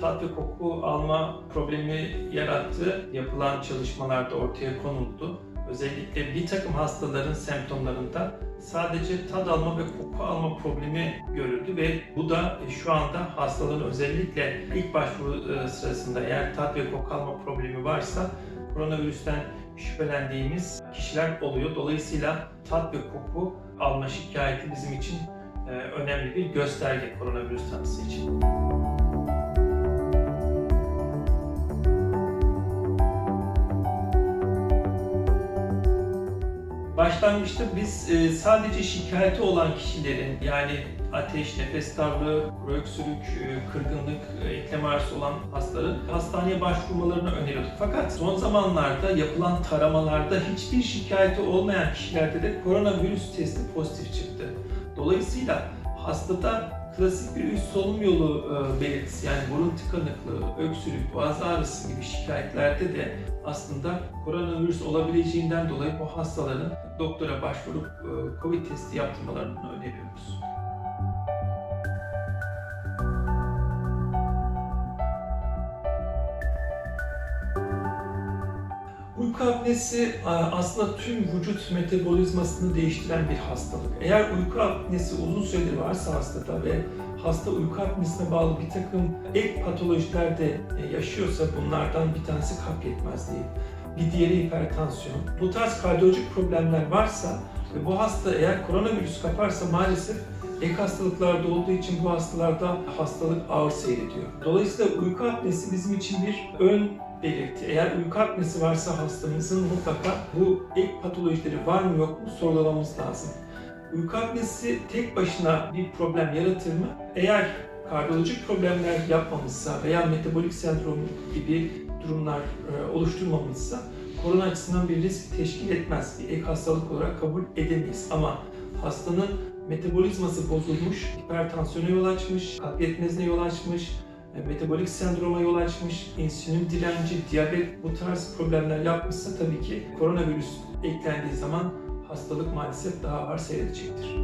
tat ve koku alma problemi yarattığı yapılan çalışmalarda ortaya konuldu. Özellikle bir takım hastaların semptomlarında sadece tad alma ve koku alma problemi görüldü ve bu da şu anda hastaların özellikle ilk başvuru e, sırasında eğer tat ve koku alma problemi varsa koronavirüsten şüphelendiğimiz kişiler oluyor. Dolayısıyla tat ve koku alma şikayeti bizim için e, önemli bir gösterge koronavirüs tanısı için. Başlangıçta biz e, sadece şikayeti olan kişilerin yani ateş, nefes darlığı, öksürük, e, kırgınlık, e, eklem ağrısı olan hastaların hastaneye başvurmalarını öneriyorduk. Fakat son zamanlarda yapılan taramalarda hiçbir şikayeti olmayan kişilerde de koronavirüs testi pozitif çıktı. Dolayısıyla hastada klasik bir üst solunum yolu e, belirtisi yani burun tıkanıklığı, öksürük, boğaz ağrısı gibi şikayetlerde de aslında koronavirüs olabileceğinden dolayı bu hastaların doktora başvurup e, COVID testi yaptırmalarını öneriyoruz. Uyku apnesi a, aslında tüm vücut metabolizmasını değiştiren bir hastalık. Eğer uyku apnesi uzun süredir varsa hastada ve hasta uyku apnesine bağlı bir takım ek patolojiler de e, yaşıyorsa bunlardan bir tanesi kalp yetmezliği, bir diğeri hipertansiyon. Bu tarz kardiyolojik problemler varsa ve bu hasta eğer koronavirüs kaparsa maalesef ek hastalıklarda olduğu için bu hastalarda hastalık ağır seyrediyor. Dolayısıyla uyku apnesi bizim için bir ön belirti. Eğer uyku apnesi varsa hastamızın mutlaka bu ek patolojileri var mı yok mu sorulamamız lazım. Uyku apnesi tek başına bir problem yaratır mı? Eğer kardiyolojik problemler yapmamışsa veya metabolik sendrom gibi durumlar e, oluşturmamışsa korona açısından bir risk teşkil etmez. Bir ek hastalık olarak kabul edemeyiz. Ama hastanın metabolizması bozulmuş, hipertansiyona yol açmış, kalp yetmezliğine yol açmış, e, metabolik sendroma yol açmış, insülin direnci, diyabet bu tarz problemler yapmışsa tabii ki koronavirüs eklendiği zaman hastalık maalesef daha ağır seyredecektir.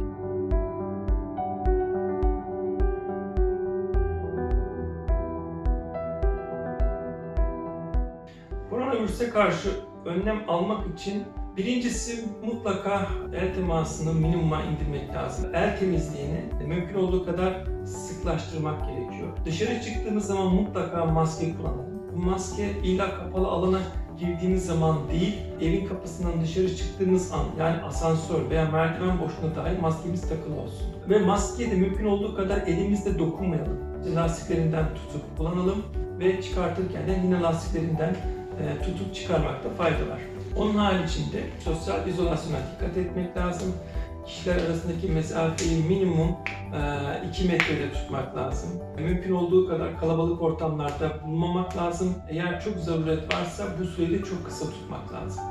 Koronavirüse karşı önlem almak için birincisi mutlaka el temasını minimuma indirmek lazım. El temizliğini mümkün olduğu kadar sıklaştırmak gerekiyor. Dışarı çıktığımız zaman mutlaka maske kullanalım. Bu maske illa kapalı alana girdiğimiz zaman değil, evin kapısından dışarı çıktığımız an yani asansör veya merdiven boşluğuna dahi maskemiz takılı olsun. Ve maskeye de mümkün olduğu kadar elimizle dokunmayalım. Lastiklerinden tutup kullanalım ve çıkartırken de yine lastiklerinden tutup çıkarmakta fayda var. Onun haricinde sosyal izolasyona dikkat etmek lazım. Kişiler arasındaki mesafeyi minimum 2 metrede tutmak lazım. Mümkün olduğu kadar kalabalık ortamlarda bulunmamak lazım. Eğer çok zaruret varsa bu süreyi çok kısa tutmak lazım.